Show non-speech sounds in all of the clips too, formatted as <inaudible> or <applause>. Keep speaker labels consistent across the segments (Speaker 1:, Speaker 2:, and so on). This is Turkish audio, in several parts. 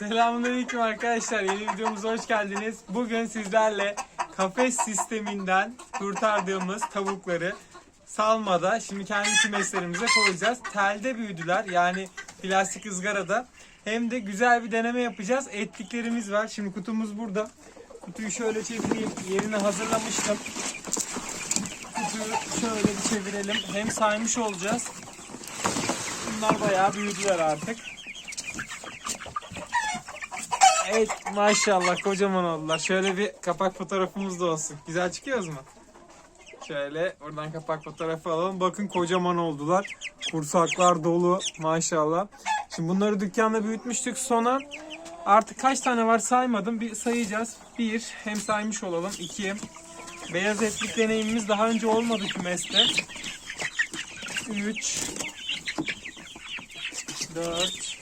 Speaker 1: Selamünaleyküm arkadaşlar. Yeni videomuza hoş geldiniz. Bugün sizlerle kafes sisteminden kurtardığımız tavukları salmada şimdi kendi kümeslerimize koyacağız. Telde büyüdüler. Yani plastik ızgarada. Hem de güzel bir deneme yapacağız. Etliklerimiz var. Şimdi kutumuz burada. Kutuyu şöyle çevireyim. Yerini hazırlamıştım. Kutuyu şöyle bir çevirelim. Hem saymış olacağız. Bunlar bayağı büyüdüler artık. Evet maşallah kocaman oldular. Şöyle bir kapak fotoğrafımız da olsun. Güzel çıkıyoruz mu? Şöyle buradan kapak fotoğrafı alalım. Bakın kocaman oldular. Kursaklar dolu maşallah. Şimdi bunları dükkanda büyütmüştük sonra. Artık kaç tane var saymadım. Bir sayacağız. Bir hem saymış olalım. İki beyaz etlik deneyimimiz daha önce olmadı kümeste. Üç dört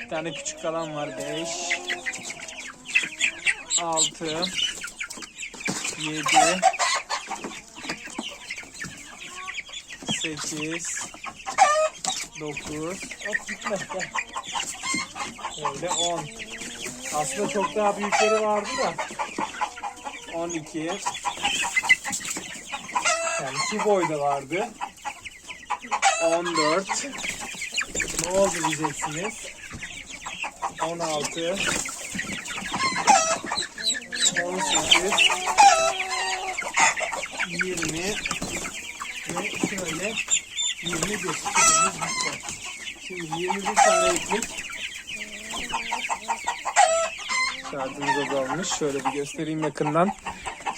Speaker 1: bir tane küçük kalan var 5 6 7 8 9 Hop gitme gel. Öyle 10 Aslında çok daha büyükleri vardı da. 12 Yani şu boyda vardı. 14 Ne oldu diyeceksiniz? 16 18 20 ve şöyle 21 Süremiz bitti. Şimdi 21 tane ekmek şartımız azalmış. Şöyle bir göstereyim yakından.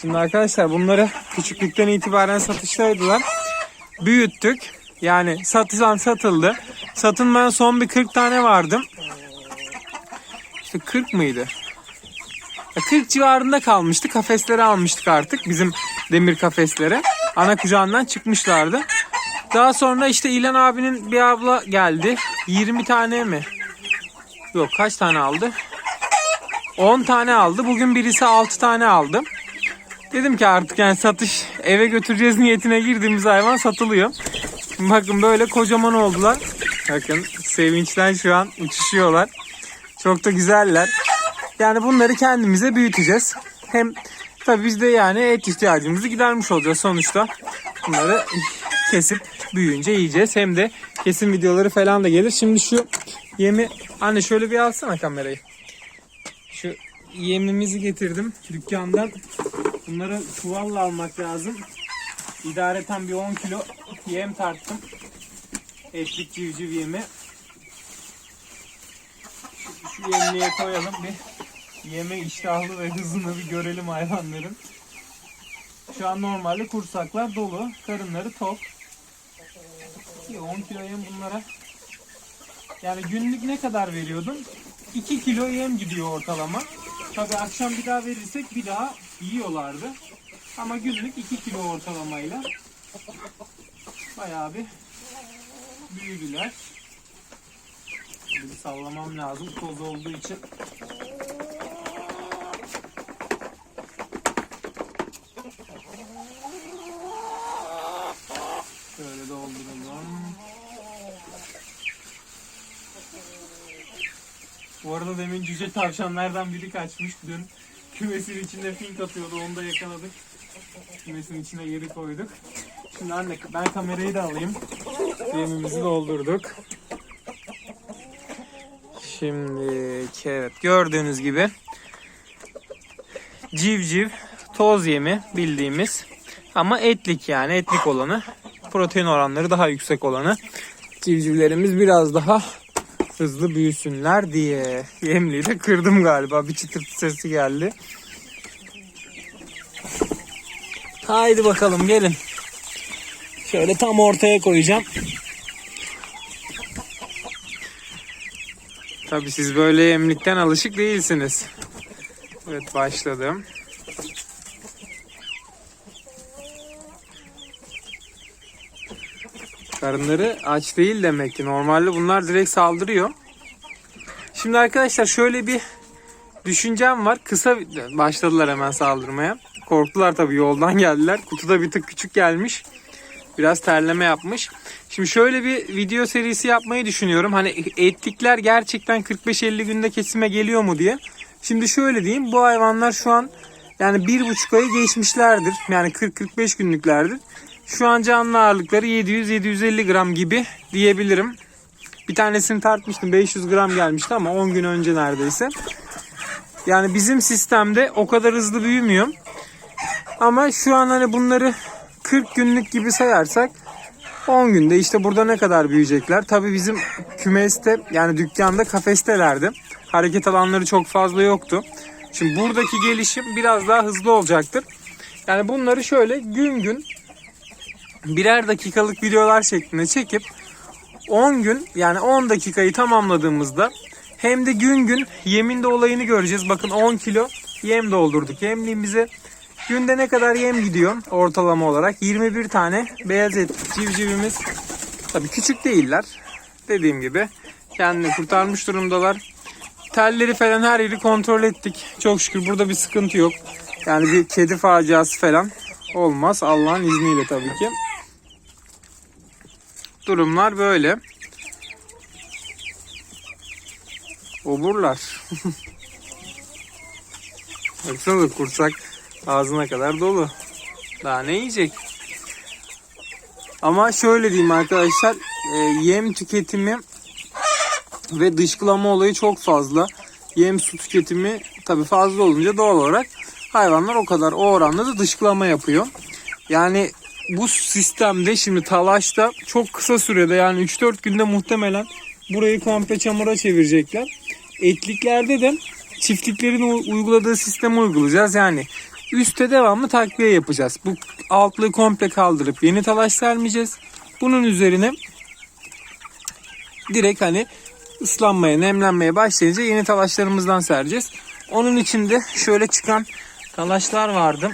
Speaker 1: Şimdi arkadaşlar bunları küçüklükten itibaren satıştaydılar. Büyüttük. Yani satılan satıldı. Satılmayan son bir 40 tane vardı. İşte 40 mıydı? Ya 40 civarında kalmıştı. Kafeslere almıştık artık. Bizim demir kafeslere. Ana kucağından çıkmışlardı. Daha sonra işte İlan abinin bir abla geldi. 20 tane mi? Yok kaç tane aldı? 10 tane aldı. Bugün birisi 6 tane aldı. Dedim ki artık yani satış eve götüreceğiz niyetine girdiğimiz hayvan satılıyor. Bakın böyle kocaman oldular. Bakın sevinçten şu an uçuşuyorlar. Çok da güzeller. Yani bunları kendimize büyüteceğiz. Hem tabii biz de yani et ihtiyacımızı gidermiş olacağız sonuçta. Bunları kesip büyüyünce yiyeceğiz. Hem de kesim videoları falan da gelir. Şimdi şu yemi anne şöyle bir alsana kamerayı. Şu yemimizi getirdim dükkandan. Bunları çuvalla almak lazım. İdareten bir 10 kilo yem tarttım. Etlik civciv yemi. Şu, şu yemliğe koyalım bir yeme iştahlı ve hızını bir görelim hayvanların. Şu an normalde kursaklar dolu. Karınları tok. İyi, 10 kilo yem bunlara. Yani günlük ne kadar veriyordum? 2 kilo yem gidiyor ortalama. Tabi akşam bir daha verirsek bir daha yiyorlardı. Ama günlük 2 kilo ortalamayla bayağı bir büyüdüler. Bir sallamam lazım toz olduğu için. Şöyle dolduralım. Bu arada demin cüce tavşanlardan biri kaçmış. Dün kümesin içinde fink atıyordu. Onu da yakaladık. Kümesin içine geri koyduk. Şimdi anne ben kamerayı da alayım. Yemimizi doldurduk. Şimdi evet gördüğünüz gibi civciv toz yemi bildiğimiz ama etlik yani etlik olanı protein oranları daha yüksek olanı civcivlerimiz biraz daha hızlı büyüsünler diye yemliği de kırdım galiba bir çıtırtı sesi geldi. Haydi bakalım gelin. Şöyle tam ortaya koyacağım. Tabi siz böyle yemlikten alışık değilsiniz. Evet başladım. Karınları aç değil demek ki. Normalde bunlar direkt saldırıyor. Şimdi arkadaşlar şöyle bir düşüncem var. Kısa başladılar hemen saldırmaya. Korktular tabii yoldan geldiler. Kutuda bir tık küçük gelmiş. Biraz terleme yapmış. Şimdi şöyle bir video serisi yapmayı düşünüyorum. Hani etlikler gerçekten 45-50 günde kesime geliyor mu diye. Şimdi şöyle diyeyim. Bu hayvanlar şu an yani bir buçuk ayı geçmişlerdir. Yani 40-45 günlüklerdir. Şu an canlı ağırlıkları 700-750 gram gibi diyebilirim. Bir tanesini tartmıştım 500 gram gelmişti ama 10 gün önce neredeyse. Yani bizim sistemde o kadar hızlı büyümüyor. Ama şu an hani bunları 40 günlük gibi sayarsak 10 günde işte burada ne kadar büyüyecekler. Tabii bizim kümeste yani dükkanda kafestelerdi. Hareket alanları çok fazla yoktu. Şimdi buradaki gelişim biraz daha hızlı olacaktır. Yani bunları şöyle gün gün birer dakikalık videolar şeklinde çekip 10 gün yani 10 dakikayı tamamladığımızda hem de gün gün yeminde olayını göreceğiz. Bakın 10 kilo yem doldurduk. Yemliğimize günde ne kadar yem gidiyor ortalama olarak? 21 tane beyaz et civcivimiz. Tabii küçük değiller. Dediğim gibi kendini kurtarmış durumdalar. Telleri falan her yeri kontrol ettik. Çok şükür burada bir sıkıntı yok. Yani bir kedi faciası falan olmaz Allah'ın izniyle tabii ki. Durumlar böyle. Oburlar. <laughs> Baksana kursak ağzına kadar dolu. Daha ne yiyecek? Ama şöyle diyeyim arkadaşlar. e, yem tüketimi ve dışkılama olayı çok fazla. Yem su tüketimi tabi fazla olunca doğal olarak hayvanlar o kadar o oranda da dışkılama yapıyor. Yani bu sistemde şimdi talaşta çok kısa sürede yani 3-4 günde muhtemelen burayı komple çamura çevirecekler. Etliklerde de çiftliklerin uyguladığı sistemi uygulayacağız. Yani üstte devamlı takviye yapacağız. Bu altlığı komple kaldırıp yeni talaş sermeyeceğiz. Bunun üzerine direkt hani ıslanmaya, nemlenmeye başlayınca yeni talaşlarımızdan sereceğiz. Onun için de şöyle çıkan talaşlar vardı.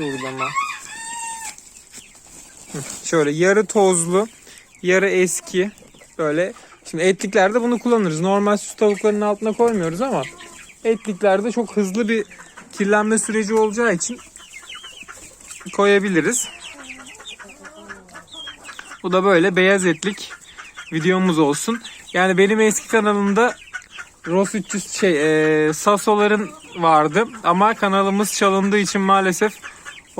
Speaker 1: Şurada Şöyle yarı tozlu, yarı eski. Böyle. Şimdi etliklerde bunu kullanırız. Normal süs tavuklarının altına koymuyoruz ama etliklerde çok hızlı bir kirlenme süreci olacağı için koyabiliriz. Bu da böyle beyaz etlik videomuz olsun. Yani benim eski kanalımda Ros 300 şey e, Sasoların vardı ama kanalımız çalındığı için maalesef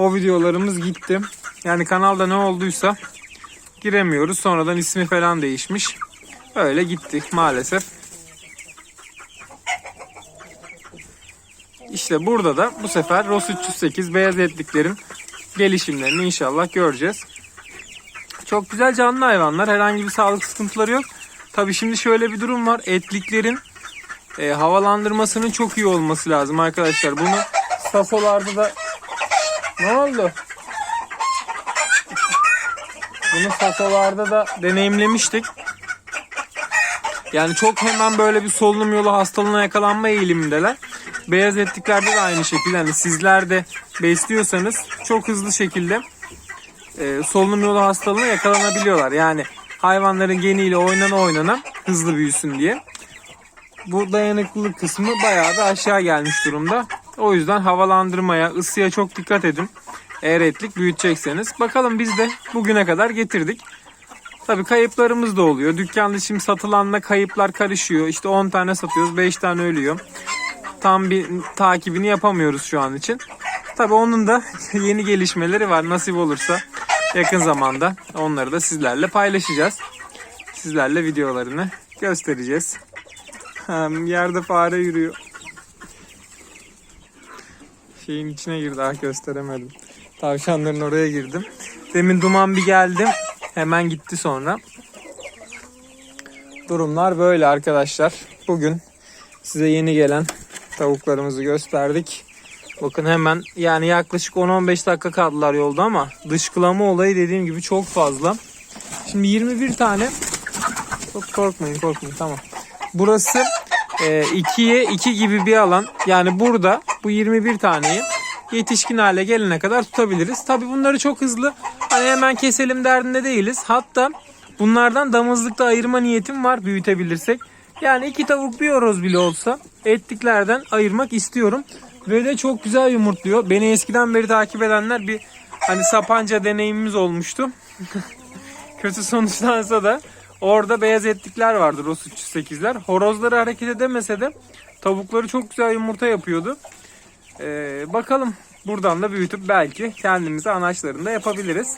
Speaker 1: o videolarımız gitti. Yani kanalda ne olduysa giremiyoruz. Sonradan ismi falan değişmiş. Öyle gitti maalesef. İşte burada da bu sefer Ros 308 beyaz etliklerin gelişimlerini inşallah göreceğiz. Çok güzel canlı hayvanlar. Herhangi bir sağlık sıkıntıları yok. Tabii şimdi şöyle bir durum var. Etliklerin e, havalandırmasının çok iyi olması lazım arkadaşlar. Bunu sasolarda da ne oldu? Bunu sasolarda da deneyimlemiştik. Yani çok hemen böyle bir solunum yolu hastalığına yakalanma eğilimindeler. Beyaz etliklerde de aynı şekilde. Yani sizler de besliyorsanız çok hızlı şekilde e, solunum yolu hastalığına yakalanabiliyorlar. Yani hayvanların geniyle oynana oynana hızlı büyüsün diye. Bu dayanıklılık kısmı bayağı da aşağı gelmiş durumda. O yüzden havalandırmaya, ısıya çok dikkat edin. Eğer etlik büyütecekseniz. Bakalım biz de bugüne kadar getirdik. Tabii kayıplarımız da oluyor. Dükkanda şimdi satılanla kayıplar karışıyor. İşte 10 tane satıyoruz, 5 tane ölüyor. Tam bir takibini yapamıyoruz şu an için. Tabii onun da <laughs> yeni gelişmeleri var. Nasip olursa yakın zamanda onları da sizlerle paylaşacağız. Sizlerle videolarını göstereceğiz. Yerde fare yürüyor. Şeyin içine girdi. Ah gösteremedim. Tavşanların oraya girdim. Demin duman bir geldi. Hemen gitti sonra. Durumlar böyle arkadaşlar. Bugün size yeni gelen tavuklarımızı gösterdik. Bakın hemen yani yaklaşık 10-15 dakika kaldılar yolda ama dışkılama olayı dediğim gibi çok fazla. Şimdi 21 tane çok korkmayın korkmayın tamam. Burası 2'ye 2 gibi bir alan. Yani burada bu 21 taneyi yetişkin hale gelene kadar tutabiliriz. Tabi bunları çok hızlı hani hemen keselim derdinde değiliz. Hatta bunlardan damızlıkta ayırma niyetim var büyütebilirsek. Yani iki tavuk bir horoz bile olsa etliklerden ayırmak istiyorum. Ve de çok güzel yumurtluyor. Beni eskiden beri takip edenler bir hani sapanca deneyimimiz olmuştu. <laughs> Kötü sonuçlansa da orada beyaz etlikler vardı Ros 308'ler. Horozları hareket edemese de tavukları çok güzel yumurta yapıyordu. Ee, bakalım buradan da büyütüp belki kendimize anaçlarını da yapabiliriz.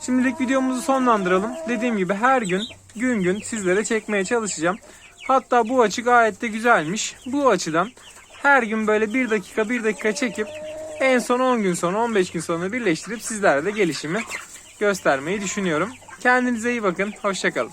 Speaker 1: Şimdilik videomuzu sonlandıralım. Dediğim gibi her gün gün gün sizlere çekmeye çalışacağım. Hatta bu açı gayet de güzelmiş. Bu açıdan her gün böyle bir dakika bir dakika çekip en son 10 gün sonra 15 gün sonra birleştirip sizlere de gelişimi göstermeyi düşünüyorum. Kendinize iyi bakın. Hoşçakalın.